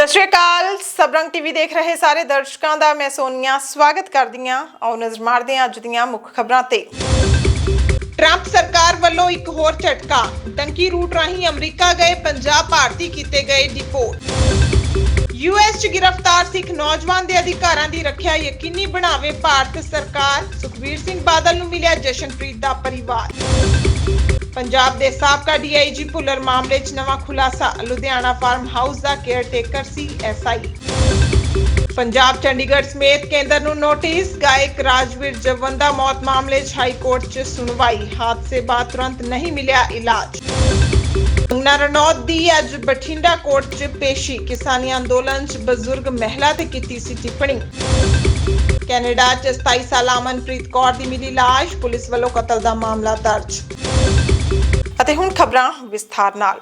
ਸਤਿ ਸ਼੍ਰੀ ਅਕਾਲ। ਸਬਰੰਗ ਟੀਵੀ ਦੇਖ ਰਹੇ ਸਾਰੇ ਦਰਸ਼ਕਾਂ ਦਾ ਮੈਂ ਸੋਨੀਆ। ਸਵਾਗਤ ਕਰਦੀ ਹਾਂ। ਆਓ ਨਜ਼ਰ ਮਾਰਦੇ ਹਾਂ ਅੱਜ ਦੀਆਂ ਮੁੱਖ ਖਬਰਾਂ ਤੇ। ਟਰੰਪ ਸਰਕਾਰ ਵੱਲੋਂ ਇੱਕ ਹੋਰ ਝਟਕਾ। ਟੰਕੀ ਰੂਟ ਰਾਹੀਂ ਅਮਰੀਕਾ ਗਏ, ਪੰਜਾਬ ਭਾਰਤੀ ਕੀਤੇ ਗਏ ਡਿਪੋਰਟ ਯੂਐਸ 'ਚ ਗ੍ਰਿਫਤਾਰ ਸਿੱਖ ਨੌਜਵਾਨ ਦੇ ਅਧਿਕਾਰਾਂ ਦੀ ਰੱਖਿਆ ਯਕੀਨੀ ਬਣਾਵੇ ਭਾਰਤ ਸਰਕਾਰ। ਸੁਖਬੀਰ ਸਿੰਘ ਬਾਦਲ ਨੂੰ ਮਿਲਿਆ ਜਸ਼ਨਪ੍ਰੀਤ ਦਾ ਪਰਿਵਾਰ। ਪੰਜਾਬ ਦੇ ਸਾਬਕਾ ਡੀਆਈਜੀ ਭੁੱਲਰ ਮਾਮਲੇ 'ਚ ਨਵਾਂ ਖੁਲਾਸਾ। ਲੁਧਿਆਣਾ ਫਾਰਮ ਹਾਊਸ ਦਾ ਕੇਅਰਟੇਕਰ ਸੀ ਐਸਆਈ ਪੰਜਾਬ ਚੰਡੀਗੜ੍ਹ ਸਮੇਤ ਕੇਂਦਰ ਨੂੰ ਨੋਟਿਸ, ਗਾਇਕ ਰਾਜਵੀਰ ਜਵੰਦਾ ਮੌਤ ਮਾਮਲੇ 'ਚ ਹਾਈ ਕੋਰਟ 'ਚ ਸੁਣਵਾਈ। ਹਾਦਸੇ ਬਾਅਦ ਤੁਰੰਤ ਨਹੀਂ ਮਿਲਿਆ ਇਲਾਜ। ਕੰਗਨਾ ਰਣੌਤ ਦੀ ਅੱਜ ਬਠਿੰਡਾ ਕੋਰਟ 'ਚ ਪੇਸ਼ੀ। ਕਿਸਾਨੀ ਅੰਦੋਲਨ 'ਚ ਬਜ਼ੁਰਗ ਮਹਿਲਾ ਤੇ ਕੀਤੀ ਸੀ ਟਿੱਪਣੀ। ਕੈਨੇਡਾ 'ਚ 27 ਸਾਲਾ ਅਮਨਪ੍ਰੀਤ ਕੌਰ ਦੀ ਮਿਲੀ ਲਾਸ਼। ਪੁਲਿਸ ਵੱਲੋਂ ਕਤਲ ਦਾ ਮਾਮਲਾ ਦਰਜ। ਅਤੇ ਹੁਣ ਖਬਰਾਂ ਵਿਸਥਾਰ ਨਾਲ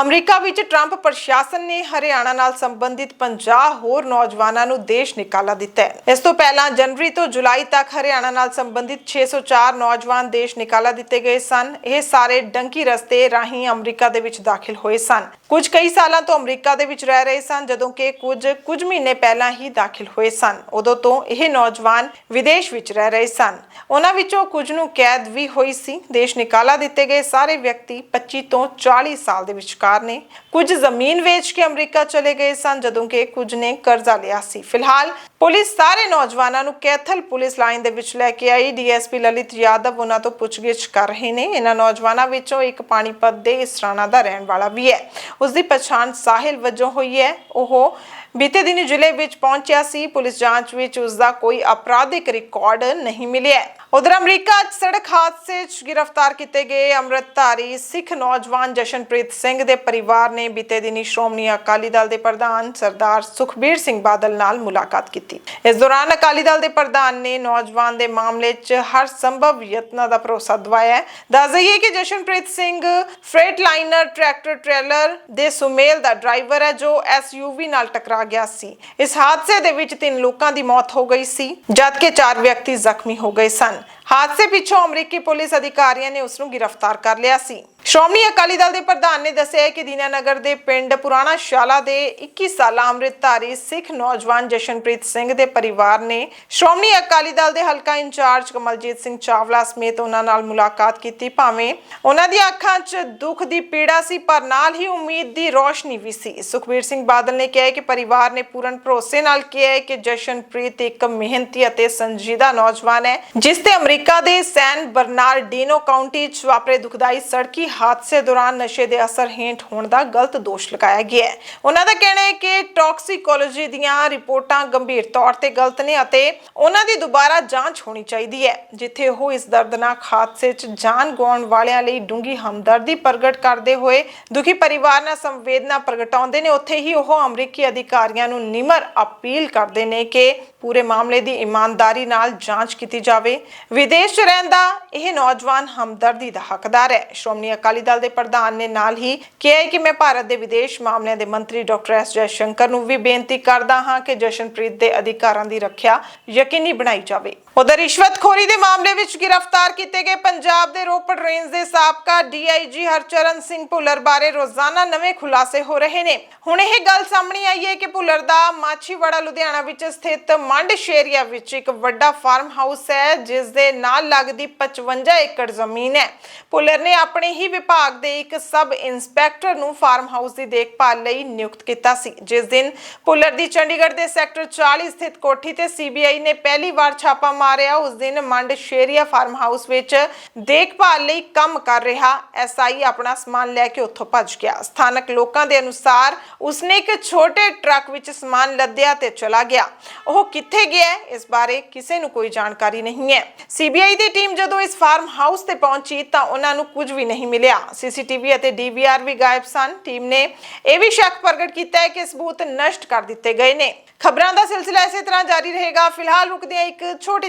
ਅਮਰੀਕਾ ਵਿੱਚ ਟਰੰਪ ਪ੍ਰਸ਼ਾਸਨ ਨੇ ਹਰਿਆਣਾ ਨਾਲ ਸੰਬੰਧਿਤ 50 ਹੋਰ ਨੌਜਵਾਨਾਂ ਨੂੰ ਦੇਸ਼ ਨਿਕਾਲਾ ਦਿੱਤਾ ਹੈ। ਇਸ ਤੋਂ ਪਹਿਲਾਂ ਜਨਵਰੀ ਤੋਂ ਜੁਲਾਈ ਤੱਕ ਹਰਿਆਣਾ ਨਾਲ ਸੰਬੰਧਿਤ 604 ਨੌਜਵਾਨ ਦੇਸ਼ ਨਿਕਾਲਾ ਦਿੱਤੇ ਗਏ ਸਨ। ਇਹ ਸਾਰੇ ਡੰਕੀ ਰਸਤੇ ਰਾਹੀਂ ਅਮਰੀਕਾ ਦੇ ਵਿੱਚ ਦਾਖਲ ਹੋਏ ਸਨ। ਕੁਝ ਕਈ ਸਾਲਾਂ ਤੋਂ ਅਮਰੀਕਾ ਦੇ ਵਿੱਚ ਰਹਿ ਰਹੇ ਸਨ, ਜਦੋਂ ਕਿ ਕੁਝ ਕੁਝ ਮਹੀਨੇ ਪਹਿਲਾਂ ਹੀ ਦਾਖਲ ਹੋਏ ਸਨ। ਉਦੋਂ ਤੋਂ ਇਹ ਨੌਜਵਾਨ ਵਿਦੇਸ਼ ਵਿੱਚ ਰਹਿ ਰਹੇ ਸਨ। ਉਹਨਾਂ ਵਿੱਚੋਂ ਕੁਝ ਨੂੰ ਕੈਦ ਵੀ ਹੋਈ ਸੀ। ਦੇਸ਼ ਨਿਕਾਲਾ ਦਿੱਤੇ ਗਏ ਸਾਰੇ ਵਿਅਕਤੀ 25 ਤੋਂ 40 ਸਾਲ ਦੇ ਵਿਚਕਾਰ ਨੇ ਕੁਝ ਜ਼ਮੀਨ ਵੇਚ ਕੇ ਅਮਰੀਕਾ ਚਲੇ ਗਏ ਸਨ, ਜਦੋਂ ਕਿ ਕੁਝ ਨੇ ਕਰਜ਼ਾ ਲਿਆ ਸੀ। ਫਿਲਹਾਲ ਪੁਲਿਸ ਸਾਰੇ ਨੌਜਵਾਨਾਂ ਨੂੰ ਕੈਥਲ ਪੁਲਿਸ ਲਾਈਨ ਦੇ ਵਿੱਚ ਲੈ ਕੇ ਆਈ। ਡੀਐਸਪੀ ਲਲਿਤ ਯਾਦਵ ਉਹਨਾਂ ਤੋਂ ਪੁੱਛਗਿੱਛ ਕਰ ਰਹੇ ਨੇ। ਇਹਨਾਂ ਨੌਜਵਾਨਾਂ ਵਿੱਚੋਂ ਇੱਕ ਪਾਣੀਪਤ ਦੇ ਇਸਰਾਣਾ ਦਾ ਰਹਿਣ ਵਾਲਾ ਵੀ ਹੈ। ਉਸ ਦੀ ਪਛਾਣ ਸਾਹਿਲ ਵਜੋਂ ਹੋਈ ਹੈ। ਉਹ ਬੀਤੇ ਦਿਨ ਜ਼ਿਲ੍ਹੇ ਵਿੱਚ ਪਹੁੰਚਿਆ ਸੀ। ਪੁਲਿਸ ਜਾਂਚ ਵਿੱਚ ਉਸ ਦਾ ਕੋਈ ਅਪਰਾਧਿਕ ਰਿਕਾਰਡ ਨਹੀਂ ਮਿਲਿਆ। ਉਧਰ ਅਮਰੀਕਾ 'ਚ ਸੜਕ ਹਾਦਸੇ 'ਚ ਗ੍ਰਿਫਤਾਰ ਕੀਤੇ ਗਏ ਅੰਮ੍ਰਿਤਧਾਰੀ ਸਿੱਖ ਨੌਜਵਾਨ ਜਸ਼ਨਪ੍ਰੀਤ ਸਿੰਘ ਦੇ ਪਰਿਵਾਰ ਨੇ ਬੀਤੇ ਦਿਨੀ ਸ਼੍ਰੋਮਣੀ ਅਕਾਲੀ ਦਲ ਦੇ ਪ੍ਰਧਾਨ ਸਰਦਾਰ ਸੁਖਬੀਰ ਸਿੰਘ ਬਾਦਲ ਨਾਲ ਮੁਲਾਕਾਤ ਕੀਤੀ। ਇਸ ਦੌਰਾਨ ਅਕਾਲੀ ਦਲ ਦੇ ਪ੍ਰਧਾਨ ਨੇ ਨੌਜਵਾਨ ਦੇ ਮਾਮਲੇ 'ਚ ਹਰ ਸੰਭਵ ਯਤਨਾਂ ਦਾ ਭਰੋਸਾ ਦਵਾਇਆ ਦੱਸ ਦਈਏ ਕਿ Jashanpreet Singh freight liner tractor trailer ਦੇ ਸੁਮੇਲ ਦਾ ਡਰਾਈਵਰ ਹੈ, ਜੋ ਐਸਯੂਵੀ ਨਾਲ ਟਕਰਾ ਗਿਆ ਸੀ। ਇਸ ਹਾਦਸੇ ਦੇ ਵਿੱਚ ਤਿੰਨ ਲੋਕਾਂ ਦੀ ਮੌਤ ਹੋ ਗਈ ਸੀ, ਜਦਕਿ ਚਾਰ ਵਿਅਕਤੀ ਜ਼ਖਮੀ ਹੋ ਗਏ ਸਨ। ਹਾਦਸੇ ਪਿੱਛੋਂ ਅਮਰੀਕੀ ਪੁਲਿਸ ਅਧਿਕਾਰੀਆਂ ਨੇ ਉਸ ਨੂੰ ਗ੍ਰਿਫਤਾਰ ਕਰ ਲਿਆ ਸੀ। ਸ਼੍ਰੋਮਣੀ ਅਕਾਲੀ ਦਲ ਦੇ ਪ੍ਰਧਾਨ ਨੇ ਦੱਸਿਆ ਕਿ ਦੀਨਾਨਗਰ ਦੇ ਪਿੰਡ ਪੁਰਾਣਾ ਸ਼ਾਲਾ ਦੇ 21 ਸਾਲਾ ਅੰਮ੍ਰਿਤਧਾਰੀ ਸਿੱਖ ਨੌਜਵਾਨ ਜਸ਼ਨਪ੍ਰੀਤ ਸਿੰਘ ਦੇ ਪਰਿਵਾਰ ਨੇ ਸ਼੍ਰੋਮਣੀ ਅਕਾਲੀ ਦਲ ਦੇ ਹਲਕਾ ਇੰਚਾਰਜ ਕਮਲਜੀਤ ਸਿੰਘ ਚਾਵਲਾ ਸਮੇਤ ਉਹਨਾਂ ਨਾਲ ਮੁਲਾਕਾਤ ਕੀਤੀ। ਭਾਵੇਂ ਉਹਨਾਂ ਦੀਆਂ ਅੱਖਾਂ 'ਚ ਦੁੱਖ ਦੀ ਪੀੜਾ ਸੀ, ਪਰ ਨਾਲ ਹੀ ਉਮੀਦ ਦੀ ਰੋਸ਼ਨੀ ਵੀ ਸੀ। ਸੁਖਬੀਰ ਸਿੰਘ ਬਾਦਲ ਨੇ ਕਿਹਾ ਕਿ ਪਰਿਵਾਰ ਨੇ ਪੂਰਨ ਭਰੋਸੇ ਨਾਲ ਕਿਹਾ ਹੈ ਕਿ ਜਸ਼ਨਪ੍ਰੀਤ ਇੱਕ ਮਿਹਨਤੀ ਅਤੇ ਸੰਜੀਦਾ ਨੌਜਵਾਨ ਹੈ, ਜਿਸ ਤੇ ਅਮਰੀਕਾ ਅਮਰੀਕਾ ਦੇ ਸੈਨ ਬਰਨਾਰਡੀਨੋ ਕਾਉਂਟੀ 'ਚ ਵਾਪਰੇ ਦੁਖਦਾਈ ਸੜਕੀ ਹਾਦਸੇ ਦੌਰਾਨ ਨਸ਼ੇ ਦੇ ਅਸਰ ਹੇਠ ਹੋਣ ਦਾ ਗਲਤ ਦੋਸ਼ ਲਗਾਇਆ ਗਿਆ ਹੈ। ਉਹਨਾਂ ਦਾ ਕਹਿਣਾ ਹੈ ਕਿ ਟੌਕਸੀਕੋਲੋਜੀ ਦੀਆਂ ਰਿਪੋਰਟਾਂ ਗੰਭੀਰ ਤੌਰ ਤੇ ਗਲਤ ਨੇ ਅਤੇ ਉਹਨਾਂ ਦੀ ਦੁਬਾਰਾ ਜਾਂਚ ਹੋਣੀ ਚਾਹੀਦੀ ਹੈ, ਜਿੱਥੇ ਉਹ ਇਸ ਦਰਦਨਾਕ ਹਾਦਸੇ 'ਚ ਜਾਨ ਗਵਾਉਣ ਵਾਲਿਆਂ ਲਈ ਡੂੰਗੀ ਹਮਦਰਦੀ ਪ੍ਰਗਟ ਕਰਦੇ ਹੋਏ ਦੁਖੀ ਪਰਿਵਾਰ ਨਾਲ ਸੰਵੇਦਨਾ ਪ੍ਰਗਟਾਉਂਦੇ ਨੇ। ਉੱਥੇ ਹੀ ਉਹ ਅਮਰੀਕੀ ਅਧਿਕਾਰੀਆਂ ਨੂੰ ਨਿਮਰ ਅਪੀਲ ਕਰਦੇ ਨੇ ਕਿ ਪੂਰੇ ਮਾਮਲੇ ਦੀ ਇਮਾਨਦਾਰੀ ਨਾਲ ਜਾਂਚ ਕੀਤੀ ਜਾਵੇ। ਵਿਦੇਸ਼ 'ਚ ਰਹਿੰਦਾ ਇਹ ਨੌਜਵਾਨ ਹਮਦਰਦੀ ਦਾ ਹੱਕਦਾਰ ਹੈ। ਸ਼੍ਰੋਮਣੀ ਅਕਾਲੀ ਦਲ ਦੇ ਪ੍ਰਧਾਨ ਨੇ ਨਾਲ ਹੀ ਕਿਹਾ ਕਿ ਮੈਂ ਭਾਰਤ ਦੇ ਵਿਦੇਸ਼ ਮਾਮਲਿਆਂ ਦੇ ਮੰਤਰੀ ਡਾਕਟਰ ਐਸ ਜੈਸ਼ੰਕਰ ਨੂੰ ਵੀ ਬੇਨਤੀ ਕਰਦਾ ਹਾਂ ਕਿ ਜਸ਼ਨਪ੍ਰੀਤ ਦੇ ਅਧਿਕਾਰਾਂ ਦੀ ਰੱਖਿਆ ਯਕੀਨੀ ਬਣਾਈ ਜਾਵੇ। ਉਧਰ ਰਿਸ਼ਵਤਖੋਰੀ ਦੇ ਮਾਮਲੇ ਵਿੱਚ ਗ੍ਰਿਫਤਾਰ ਕੀਤੇ ਗਏ ਪੰਜਾਬ ਦੇ ਰੋਪੜ ਰੇਂਜ ਦੇ ਸਾਬਕਾ ਡੀਆਈਜੀ ਹਰਚਰਨ ਸਿੰਘ ਭੁੱਲਰ ਬਾਰੇ ਰੋਜ਼ਾਨਾ ਨਵੇਂ ਖੁਲਾਸੇ ਹੋ ਰਹੇ ਨੇ। ਹੁਣ ਇਹ ਗੱਲ ਸਾਹਮਣੇ ਆਈ ਹੈ ਕਿ ਭੁੱਲਰ ਦਾ ਮਾਛੀਵਾੜਾ, ਲੁਧਿਆਣਾ ਵਿੱਚ ਸਥਿਤ ਮੰਡ ਸ਼ੇਰੀਆ ਵਿੱਚ ਇੱਕ ਵੱਡਾ ਫਾਰਮ ਹਾਊਸ ਹੈ, ਜਿਸ ਦੇ ਨਾਲ ਲੱਗਦੀ 55 ਏਕੜ ਜ਼ਮੀਨ ਹੈ। ਭੁੱਲਰ ਨੇ ਆਪਣੇ ਹੀ ਵਿਭਾਗ ਦੇ ਇੱਕ ਸਬ ਇੰਸਪੈਕਟਰ ਨੂੰ ਫਾਰਮ ਹਾਊਸ ਦੀ ਦੇਖਭਾਲ ਲਈ ਨਿਯੁਕਤ ਕੀਤਾ ਸੀ। ਜਿਸ ਦਿਨ ਭੁੱਲਰ ਦੀ ਚੰਡੀਗੜ੍ਹ ਦੇ ਸੈਕਟਰ 40 ਸਥਿਤ ਕੋਠੀ ਤੇ ਸੀਬੀਆਈ ਨੇ ਪਹਿਲੀ ਵਾਰ ਛਾਪਾ ਮਾਰਿਆ, ਉਸ ਦਿਨ ਮੰਡ ਸ਼ੇਰੀਆ ਫਾਰਮ ਹਾਊਸ ਵਿੱਚ ਦੇਖਭਾਲ ਲਈ ਕੰਮ ਕਰ ਰਿਹਾ। ਐਸਆਈ ਆਪਣਾ ਸਮਾਨ ਲੈ ਕੇ ਉੱਥੋਂ ਭੱਜ ਗਿਆ। ਸਥਾਨਕ ਲੋਕਾਂ ਦੇ ਅਨੁਸਾਰ ਉਸਨੇ ਇੱਕ ਛੋਟੇ ਟਰੱਕ ਵਿੱਚ ਸਮਾਨ ਲੱਦਿਆ ਤੇ ਚਲਾ ਗਿਆ। ਉਹ ਕਿੱਥੇ ਗਿਆ ਇਸ ਬਾਰੇ ਕਿਸੇ ਨੂੰ ਕੋਈ ਜਾਣਕਾਰੀ ਨਹੀਂ ਹੈ। ਸੀਬੀਆਈ ਦੀ ਟੀਮ ਜਦੋਂ ਇਸ ਫਾਰਮ ਹਾਊਸ ਤੇ ਪਹੁੰਚੀ ਤਾਂ ਉਹਨਾਂ ਨੂੰ ਕੁਝ ਵੀ ਨਹੀਂ ਮਿਲਿਆ। ਸੀਸੀਟੀਵੀ ਅਤੇ ਡੀਵੀਆਰ ਵੀ ਗਾਇਬ ਸਨ। ਟੀਮ ਨੇ ਇਹ ਵੀ ਸ਼ੱਕ ਪ੍ਰਗਟ ਕੀਤਾ ਹੈ ਕਿ ਸਬੂਤ ਨਸ਼ਟ ਕਰ ਦਿੱਤੇ ਗਏ ਨੇ। ਖਬਰਾਂ ਦਾ ਸਿਲਸਿਲਾ ਇਸੇ ਤਰ੍ਹਾਂ ਜਾਰੀ ਰਹੇਗਾ। ਫਿਲਹਾਲ ਰੁਕਦੇ ਹਾਂ ਇੱਕ ਛੋਟੇ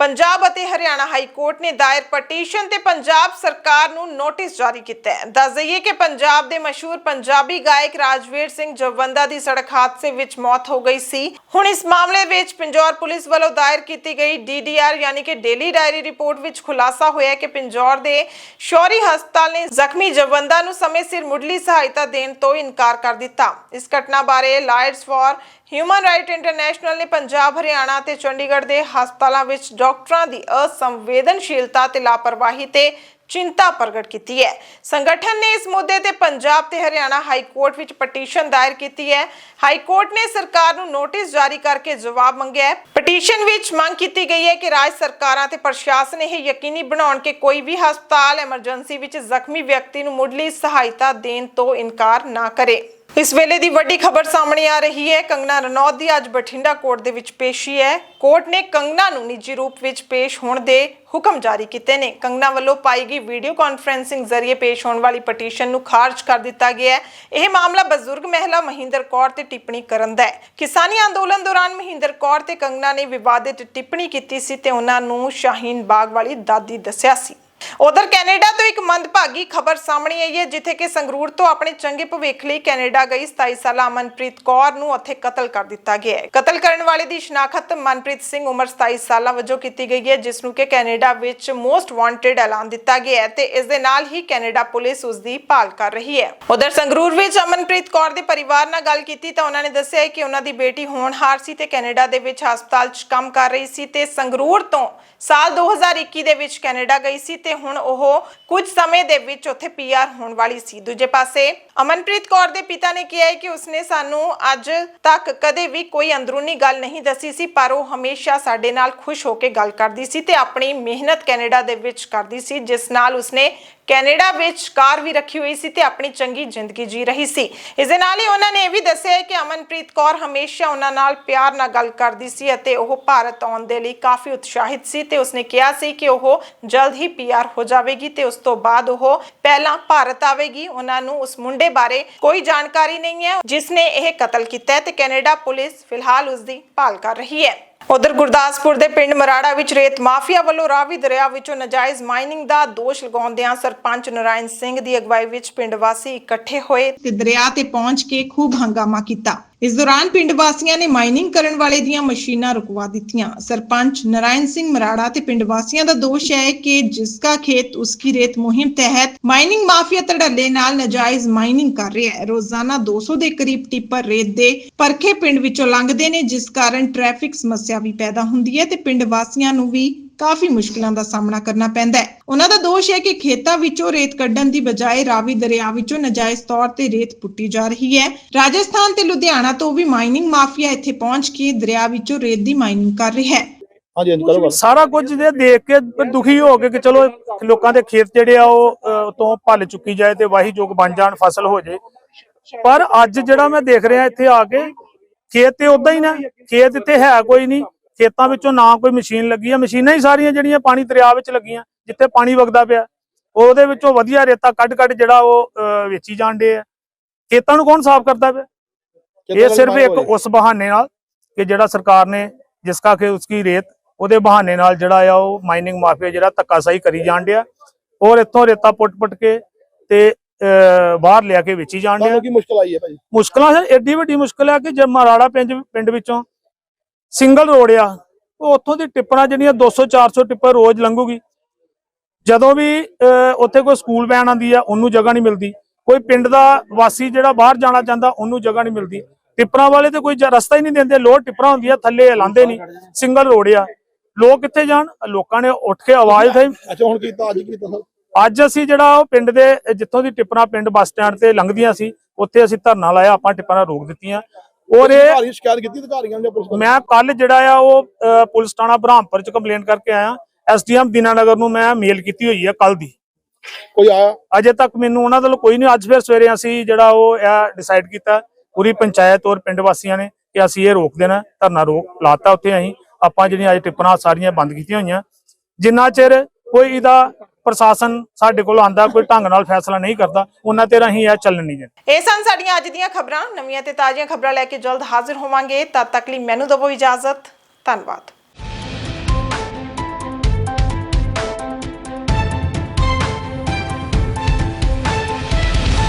ਪੰਜਾਬ ਅਤੇ ਹਰਿਆਣਾ ਹਾਈ ਕੋਰਟ ਨੇ ਦਾਇਰ ਪਟੀਸ਼ਨ ਤੇ ਪੰਜਾਬ ਸਰਕਾਰ ਨੂੰ ਨੋਟਿਸ ਜਾਰੀ ਕੀਤਾ ਹੈ। ਦੱਸ ਦਈਏ ਕਿ ਪੰਜਾਬ ਦੇ ਮਸ਼ਹੂਰ ਪੰਜਾਬੀ ਗਾਇਕ ਰਾਜਵੀਰ ਸਿੰਘ ਜਵੰਦਾ ਦੀ ਸੜਕ ਹਾਦਸੇ ਵਿੱਚ ਮੌਤ ਹੋ ਗਈ ਸੀ। ਹੁਣ ਇਸ ਮਾਮਲੇ ਵਿੱਚ ਪਿੰਜੌਰ ਪੁਲਿਸ ਵੱਲੋਂ ਦਾਇਰ ਕੀਤੀ ਗਈ ਡੀਡੀਆਰ ਯਾਨੀ ਕਿ ਡੇਲੀ ਡਾਇਰੀ ਰਿਪੋਰਟ ਵਿੱਚ ਖੁਲਾਸਾ ਹੋਇਆ ਹੈ ਕਿ ਪਿੰਜੌਰ ਦੇ ਸ਼ੌਰੀ ਹਸਪਤਾਲ ਨੇ ਜ਼ਖਮੀ ਜਵੰਦਾ ਨੂੰ ਸਮੇਂ ਸਿਰ ਮੁੱਢਲੀ ਸਹਾਇਤਾ ਦੇਣ ਤੋਂ ਇਨਕਾਰ ਕਰ ਦਿੱਤਾ। ਇਸ ਘਟਨਾ ਬਾਰੇ lawyers for human right international ਨੇ ਪੰਜਾਬ, ਹਰਿਆਣਾ ਤੇ ਚੰਡੀਗੜ੍ਹ ਦੇ ਹਸਪਤਾਲਾਂ ਵਿੱਚ ਡਾਕਟਰਾਂ ਦੀ ਅਸੰਵੇਦਨਸ਼ੀਲਤਾ ਤੇ ਲਾਪਰਵਾਹੀ ਤੇ ਚਿੰਤਾ ਪ੍ਰਗਟ ਕੀਤੀ ਹੈ। ਸੰਗਠਨ ਨੇ ਇਸ ਮੁੱਦੇ ਤੇ ਪੰਜਾਬ ਤੇ ਹਰਿਆਣਾ ਹਾਈ ਕੋਰਟ ਵਿੱਚ ਪਟੀਸ਼ਨ ਦਾਇਰ ਕੀਤੀ ਹੈ। ਹਾਈ ਕੋਰਟ ਨੇ ਸਰਕਾਰ ਨੂੰ ਨੋਟਿਸ ਜਾਰੀ ਕਰਕੇ ਜਵਾਬ ਮੰਗਿਆ ਹੈ। ਪਟੀਸ਼ਨ ਵਿੱਚ ਮੰਗ ਕੀਤੀ ਗਈ ਹੈ ਕਿ ਰਾਜ ਸਰਕਾਰਾਂ ਤੇ ਪ੍ਰਸ਼ਾਸਨ ਇਹ ਯਕੀਨੀ ਬਣਾਉਣ ਕਿ ਕੋਈ ਵੀ ਹਸਪਤਾਲ, ਐਮਰਜੈਂਸੀ ਵਿੱਚ ਜ਼ਖਮੀ ਵਿਅਕਤੀ ਨੂੰ ਮੁੱਢਲੀ ਸਹਾਇਤਾ ਦੇਣ ਤੋਂ ਇਨਕਾਰ ਨਾ ਕਰੇ। ਇਸ ਵੇਲੇ ਦੀ ਵੱਡੀ ਖਬਰ ਸਾਹਮਣੇ ਆ ਰਹੀ ਹੈ। ਕੰਗਨਾ ਰਣੌਤ ਦੀ ਅੱਜ ਬਠਿੰਡਾ ਕੋਰਟ ਦੇ ਵਿੱਚ ਪੇਸ਼ੀ ਹੈ। ਕੋਰਟ ਨੇ ਕੰਗਨਾ ਨੂੰ ਨਿੱਜੀ ਰੂਪ ਵਿੱਚ ਪੇਸ਼ ਹੋਣ ਦੇ ਹੁਕਮ ਜਾਰੀ ਕੀਤੇ ਨੇ। ਕੰਗਨਾ ਵੱਲੋਂ ਪਾਈ ਗਈ ਵੀਡੀਓ ਕਾਨਫਰੈਂਸਿੰਗ ਜ਼ਰੀਏ ਪੇਸ਼ ਹੋਣ ਵਾਲੀ ਪਟੀਸ਼ਨ ਨੂੰ ਖਾਰਜ ਕਰ ਦਿੱਤਾ ਗਿਆ ਹੈ। ਇਹ ਮਾਮਲਾ ਬਜ਼ੁਰਗ ਮਹਿਲਾ ਮਹਿੰਦਰ ਕੌਰ ਤੇ ਟਿੱਪਣੀ ਕਰਨ ਦਾ ਹੈ। ਕਿਸਾਨੀ ਅੰਦੋਲਨ ਦੌਰਾਨ ਮਹਿੰਦਰ ਕੌਰ ਤੇ ਕੰਗਨਾ ਨੇ ਵਿਵਾਦਿਤ ਟਿੱਪਣੀ ਕੀਤੀ ਸੀ ਤੇ ਉਹਨਾਂ ਨੂੰ ਸ਼ਾਹੀਨ ਬਾਗ ਵਾਲੀ ਦਾਦੀ ਦੱਸਿਆ ਸੀ। ਉਧਰ ਕੈਨੇਡਾ ਤੋਂ ਇੱਕ ਮੰਦਭਾਗੀ ਖਬਰ ਸਾਹਮਣੇ ਆਈ ਹੈ, ਜਿੱਥੇ ਕਿ ਸੰਗਰੂਰ ਤੋਂ ਆਪਣੇ ਚੰਗੇ ਭਵਿੱਖ ਲਈ ਕੈਨੇਡਾ ਗਈ 27 ਸਾਲਾ ਅਮਨਪ੍ਰੀਤ ਕੌਰ ਨੂੰ ਉੱਥੇ ਕਤਲ ਕਰ ਦਿੱਤਾ ਗਿਆ ਹੈ। ਕਤਲ ਕਰਨ ਵਾਲੇ ਦੀ ਸ਼ਨਾਖਤ ਮਨਪ੍ਰੀਤ ਸਿੰਘ ਉਮਰ 27 ਸਾਲਾਂ ਵਜੋਂ ਕੀਤੀ ਗਈ ਹੈ, ਜਿਸ ਨੂੰ ਕਿ ਕੈਨੇਡਾ ਵਿੱਚ ਮੋਸਟ ਵਾਂਟਡ ਐਲਾਨ ਦਿੱਤਾ ਗਿਆ ਹੈ ਤੇ ਇਸ ਦੇ ਨਾਲ ਹੀ ਕੈਨੇਡਾ ਪੁਲਿਸ ਉਸ ਦੀ ਭਾਲ ਕਰ ਰਹੀ ਹੈ। ਉਧਰ ਸੰਗਰੂਰ ਵਿੱਚ ਅਮਨਪ੍ਰੀਤ ਕੌਰ ਦੇ ਪਰਿਵਾਰ ਨਾਲ ਗੱਲ ਕੀਤੀ ਤਾਂ ਉਹਨਾਂ ਨੇ ਦੱਸਿਆ ਕਿ ਉਹਨਾਂ ਦੀ ਬੇਟੀ ਹੋਣਹਾਰ ਸੀ ਤੇ ਕੈਨੇਡਾ ਦੇ ਵਿੱਚ ਹਸਪਤਾਲ 'ਚ ਕੰਮ ਕਰ ਰਹੀ ਸੀ ਤੇ ਸੰਗਰੂਰ ਤੋਂ ਸਾਲ 2021 ਦੇ ਵਿੱਚ ਕੈਨੇਡਾ ਗਈ ਸੀ ਤੇ ਹੁਣ ਉਹ ਕੁਝ ਸਮੇਂ ਦੇ ਵਿੱਚ ਉੱਥੇ ਪੀਆਰ ਹੋਣ ਵਾਲੀ ਸੀ। ਦੂਜੇ ਪਾਸੇ ਅਮਨਪ੍ਰੀਤ ਕੌਰ ਦੇ ਪਿਤਾ ਨੇ ਕਿਹਾ ਹੈ ਕਿ ਉਸਨੇ ਸਾਨੂੰ ਅੱਜ ਤੱਕ ਕਦੇ ਵੀ ਕੋਈ ਅੰਦਰੂਨੀ ਗੱਲ ਨਹੀਂ ਦੱਸੀ ਸੀ, ਪਰ ਉਹ ਹਮੇਸ਼ਾ ਸਾਡੇ ਨਾਲ ਖੁਸ਼ ਹੋ ਕੇ ਗੱਲ ਕਰਦੀ ਸੀ ਤੇ ਆਪਣੀ ਮਿਹਨਤ ਕੈਨੇਡਾ ਦੇ ਵਿੱਚ ਕਰਦੀ ਸੀ, ਜਿਸ ਨਾਲ ਉਸਨੇ ਕੈਨੇਡਾ ਵਿੱਚ ਕਾਰ ਵੀ ਰੱਖੀ ਹੋਈ ਸੀ ਤੇ ਆਪਣੀ ਚੰਗੀ ਜ਼ਿੰਦਗੀ ਜੀ ਰਹੀ ਸੀ। ਇਸ ਦੇ ਨਾਲ ਹੀ ਉਹਨਾਂ ਨੇ ਇਹ ਵੀ ਦੱਸਿਆ ਕਿ ਅਮਨਪ੍ਰੀਤ ਕੌਰ ਹਮੇਸ਼ਾ ਉਹਨਾਂ ਨਾਲ ਪਿਆਰ ਨਾਲ ਗੱਲ ਕਰਦੀ ਸੀ ਅਤੇ ਉਹ ਭਾਰਤ ਆਉਣ ਦੇ ਲਈ ਕਾਫੀ ਉਤਸ਼ਾਹਿਤ ਸੀ ਤੇ ਉਸਨੇ ਕਿਹਾ ਸੀ ਕਿ ਉਹ ਜਲਦ ਹੀ ਪੀਆਰ ਹੋ ਜਾਵੇਗੀ ਤੇ ਉਸ ਤੋਂ ਬਾਅਦ ਉਹ ਪਹਿਲਾਂ ਭਾਰਤ ਆਵੇਗੀ। ਉਹਨਾਂ ਨੂੰ ਉਸ ਮੁੰਡੇ ਬਾਰੇ ਕੋਈ ਜਾਣਕਾਰੀ ਨਹੀਂ ਹੈ, ਜਿਸ ਨੇ ਇਹ ਕਤਲ ਕੀਤਾ ਤੇ ਕੈਨੇਡਾ ਪੁਲਿਸ ਫਿਲਹਾਲ ਉਸ ਦੀ ਭਾਲ ਕਰ ਰਹੀ ਹੈ। ਉਧਰ ਗੁਰਦਾਸਪੁਰ ਦੇ ਪਿੰਡ ਮਰਾੜਾ ਵਿੱਚ ਰੇਤ ਮਾਫੀਆ ਵੱਲੋਂ ਰਾਵੀ ਦਰਿਆ ਵਿੱਚੋਂ ਨਜਾਇਜ਼ ਮਾਈਨਿੰਗ ਦਾ ਦੋਸ਼ ਲਗਾਉਂਦਿਆਂ ਸਰਪੰਚ ਨਰਾਇਣ ਸਿੰਘ ਦੀ ਅਗਵਾਈ ਵਿੱਚ ਪਿੰਡ ਵਾਸੀ ਇਕੱਠੇ ਹੋਏ। ਤੇ ਦਰਿਆ ਤੇ ਪਹੁੰਚ ਕੇ ਖੂਬ ਹੰਗਾਮਾ ਕੀਤਾ। ਇਸ ਦੌਰਾਨ ਪਿੰਡ ਵਾਸੀਆਂ ਨੇ ਮਾਈਨਿੰਗ ਕਰਨ ਵਾਲੇ ਦੀਆਂ ਮਸ਼ੀਨਾਂ ਰੁਕਵਾ ਦਿੱਤੀਆਂ। ਸਰਪੰਚ ਨਰਾਇਣ ਸਿੰਘ ਮਰਾੜਾ ਤੇ ਪਿੰਡ ਵਾਸੀਆਂ ਦਾ ਦੋਸ਼ ਹੈ ਕਿ ਜਿਸਕਾ ਖੇਤ ਉਸकी ਰੇਤ ਮੁਹਿੰਮ ਤਹਿਤ ਮਾਈਨਿੰਗ ਮਾਫੀਆ ਧੜੱਲੇ ਨਾਲ ਨਜਾਇਜ਼ ਮਾਈਨਿੰਗ ਕਰ ਰਿਹਾ ਹੈ। ਰੋਜ਼ਾਨਾ 200 ਦੇ ਕਰੀਬ ਟਿੱਪਰ ਰੇਤ ਦੇ ਪਰਖੇ ਪਿੰਡ ਵਿੱਚੋਂ ਲੰਘਦੇ ਨੇ, ਜਿਸ ਕਾਰਨ ਟ੍ਰੈਫਿਕ ਸਮੱਸਿਆ ਵੀ ਪੈਦਾ ਹੁੰਦੀ ਹੈ ਤੇ ਪਿੰਡ ਵਾਸੀਆਂ ਨੂੰ ਵੀ ਕਾਫੀ ਮੁਸ਼ਕਲਾਂ ਦਾ ਸਾਹਮਣਾ ਕਰਨਾ ਪੈਂਦਾ ਹੈ। ਉਹਨਾਂ ਦਾ ਦੋਸ਼ ਹੈ ਕਿ ਖੇਤਾਂ ਵਿੱਚੋਂ ਰੇਤ ਕੱਢਣ ਦੀ ਬਜਾਏ ਰਾਵੀ ਦਰਿਆ ਵਿੱਚੋਂ ਨਜਾਇਜ਼ ਤੌਰ ਤੇ ਰੇਤ ਪੁੱਟੀ ਜਾ ਰਹੀ ਹੈ। ਰਾਜਸਥਾਨ ਤੇ ਲੁਧਿਆਣਾ ਤੋਂ ਵੀ ਮਾਈਨਿੰਗ ਮਾਫੀਆ ਇੱਥੇ ਪਹੁੰਚ ਕੇ ਦਰਿਆ ਵਿੱਚੋਂ ਰੇਤ ਦੀ ਮਾਈਨਿੰਗ ਕਰ ਰਿਹਾ ਹੈ। ਹਾਂਜੀ ਹਾਂਜੀ ਕਰੋ ਗੱਲ ਸਾਰਾ ਕੁਝ ਜੇ ਦੇਖ ਕੇ ਦੁਖੀ ਹੋ ਕੇ ਕਿ ਚਲੋ ਲੋਕਾਂ ਦੇ ਖੇਤ ਜਿਹੜੇ ਆ ਉਹ ਤੋਂ ਭੱਲ ਚੁੱਕੀ ਜਾਏ ਤੇ ਵਾਹੀ ਯੋਗ ਬਣ ਜਾਣ ਫਸਲ ਹੋ ਜੇ। ਪਰ ਅੱਜ ਜਿਹੜਾ ਮੈਂ ਦੇਖ ਰਿਹਾ ਇੱਥੇ ਆ ਕੇ ਖੇਤ ਤੇ ਉਦਾਂ ਹੀ ਨਾ ਖੇਤ ਇੱਥੇ ਹੈ ਕੋਈ ਨਹੀਂ। ਖੇਤਾਂ ਵਿੱਚੋਂ ਨਾ ਕੋਈ ਮਸ਼ੀਨ ਲੱਗੀ ਆ ਮਸ਼ੀਨਾਂ ਹੀ ਸਾਰੀਆਂ ਜਿਹੜੀਆਂ ਪਾਣੀ ਦਰਿਆ ਵਿੱਚ ਲੱਗੀਆਂ ਜਿੱਥੇ ਪਾਣੀ ਵਗਦਾ ਪਿਆ। ਉਹਦੇ ਵਿੱਚੋਂ ਵਧੀਆ ਰੇਤਾ ਕੱਢ ਕੱਢ ਜਿਹੜਾ ਉਹ ਵੇਚੀ ਜਾਂਦੇ ਆ। ਖੇਤਾਂ ਨੂੰ ਕੌਣ ਸਾਫ਼ ਕਰਦਾ ਪਿਆ? ਇਹ ਸਿਰਫ ਇੱਕ ਉਸ ਬਹਾਨੇ ਨਾਲ ਕਿ ਜਿਹੜਾ ਸਰਕਾਰ ਨੇ ਜਿਸ ਕਾ ਕਿ ਉਸकी ਰੇਤ ਉਹਦੇ ਬਹਾਨੇ ਨਾਲ ਜਿਹੜਾ ਆ ਉਹ ਮਾਈਨਿੰਗ ਮਾਫੀਆ ਜਿਹੜਾ ਧੱਕਾਸ਼ਾਹੀ ਕਰੀ ਜਾਣ ਡਿਆ ਔਰ ਇੱਥੋਂ ਰੇਤਾ ਪੁੱਟ-ਪੁੱਟ ਕੇ ਤੇ ਬਾਹਰ ਲਿਆ ਕੇ ਵੇਚੀ ਡਿਆ ਤੁਹਾਨੂੰ ਕੀ ਮੁਸ਼ਕਲ ਆਈ ਹੈ ਭਾਜੀ? ਮੁਸ਼ਕਲਾਂ ਸਰ ਏਡੀ ਵੱਡੀ ਮੁਸ਼ਕਲ ਹੈ ਕਿ ਜੇ ਮਰਾੜਾ ਪਿੰਡ ਪਿੰਡ ਵਿੱਚੋਂ ਸਿੰਗਲ ਰੋਡ ਆ ਉਹ ਉੱਥੋਂ ਦੀ ਟਿੱਪਰਾਂ ਜਿਹੜੀਆਂ 200 400 ਟਿੱਪਰ ਰੋਜ਼ ਲੰਘੂਗੀ। ਜਦੋਂ ਵੀ ਉੱਥੇ ਕੋਈ ਸਕੂਲ ਵੈਨ ਆਂਦੀ ਆ ਉਹਨੂੰ ਜਗ੍ਹਾ ਨਹੀਂ ਮਿਲਦੀ। ਕੋਈ ਪਿੰਡ ਦਾ ਵਾਸੀ ਜਿਹੜਾ ਬਾਹਰ ਜਾਣਾ ਚਾਹੁੰਦਾ ਉਹਨੂੰ ਜਗ੍ਹਾ ਨਹੀਂ ਮਿਲਦੀ। ਟਿੱਪਰਾਂ ਵਾਲੇ ਤੇ ਕੋਈ ਰਸਤਾ ਹੀ ਨਹੀਂ ਦਿੰਦੇ ਲੋਡ ਟਿੱਪਰਾਂ ਹੁੰਦੀਆਂ ਥੱਲੇ ਲਾਂਦੇ ਨਹੀਂ। ਸਿੰਗਲ ਰੋਡ ਆ। ਲੋਕ ਕਿੱਥੇ ਜਾਣ? ਲੋਕਾਂ ਨੇ ਉੱਠ ਕੇ ਆਵਾਜ਼ ਉਠਾਈ। ਅੱਛਾ ਹੁਣ ਕੀਤਾ ਅੱਜ ਕੀਤਾ ਅੱਜ ਅਸੀਂ ਜਿਹੜਾ ਉਹ ਪਿੰਡ ਦੇ ਜਿੱਥੋਂ ਦੀ ਟਿੱਪਰਾਂ ਪਿੰਡ ਬੱਸ ਸਟੈਂਡ ਤੇ ਲੰਘਦੀਆਂ ਸੀ ਉੱਥੇ ਅਸੀਂ ਧਰਨਾ ਲਾਇਆ ਆਪਾਂ ਟਿੱਪਰਾਂ ਰੋਕ ਦਿੱਤੀਆਂ। ਔਰ ਇਹ ਸ਼ਿਕਾਇਤ ਕੀਤੀ ਅਧਿਕਾਰੀਆਂ ਨੇ ਪੁਲਿਸ ਮੈਂ ਕੱਲ ਜਿਹੜਾ ਆ ਉਹ ਪੁਲਿਸ ਥਾਣਾ ਬ੍ਰਹਮਪੁਰ ਚ ਕੰਪਲੇਂਟ ਕਰਕੇ ਆਇਆ। ਐਸਡੀਐਮ ਦੀਨਾਨਗਰ ਨੂੰ ਮੈਂ ਮੇਲ ਕੀਤੀ ਹੋਈ ਹੈ ਕੱਲ ਦੀ। ਕੋਈ ਆਇਆ? ਅਜੇ ਤੱਕ ਮੈਨੂੰ ਉਹਨਾਂ ਵੱਲੋਂ ਕੋਈ ਨਹੀਂ ਅੱਜ ਫਿਰ ਸਵੇਰੇ ਅਸੀਂ ਜਿਹੜਾ ਉਹ ਇਹ ਡਿਸਾਈਡ ਕੀਤਾ ਪੂਰੀ ਪੰਚਾਇਤ ਔਰ ਪਿੰਡ ਵਾਸੀਆਂ ਨੇ ਕਿ ਅਸੀਂ ਇਹ ਰੋਕ ਦੇਣਾ ਧਰਨਾ ਰੋਕ ਲਾਤਾ ਉੱਥੇ ਅਸੀਂ। ਆਪਾਂ ਜਿਹੜੀਆਂ ਅੱਜ ਟਿੱਪਰਾਂ ਸਾਰੀਆਂ ਬੰਦ ਕੀਤੀਆਂ ਹੋਈਆਂ। ਜਿੰਨਾ ਚਿਰ ਕੋਈ ਇਹਦਾ ਪ੍ਰਸ਼ਾਸਨ ਸਾਡੇ ਕੋਲ ਆਂਦਾ, ਕੋਈ ਢੰਗ ਨਾਲ ਫੈਸਲਾ ਨਹੀਂ ਕਰਦਾ, ਉਹਨਾਂ ਤੇ ਅਸੀਂ ਇਹ ਚੱਲਣ ਨਹੀਂ ਦੇਣਾ ਇਹ ਸਨ ਸਾਡੀਆਂ ਅੱਜ ਦੀਆਂ ਖਬਰਾਂ। ਨਵੀਆਂ ਤੇ ਤਾਜ਼ੀਆਂ ਖਬਰਾਂ ਲੈ ਕੇ ਜਲਦ ਹਾਜ਼ਰ ਹੋਵਾਂਗੇ। ਤਦ ਤੱਕ ਲਈ ਮੈਨੂੰ ਦਵੋ ਇਜਾਜ਼ਤ। ਧੰਨਵਾਦ।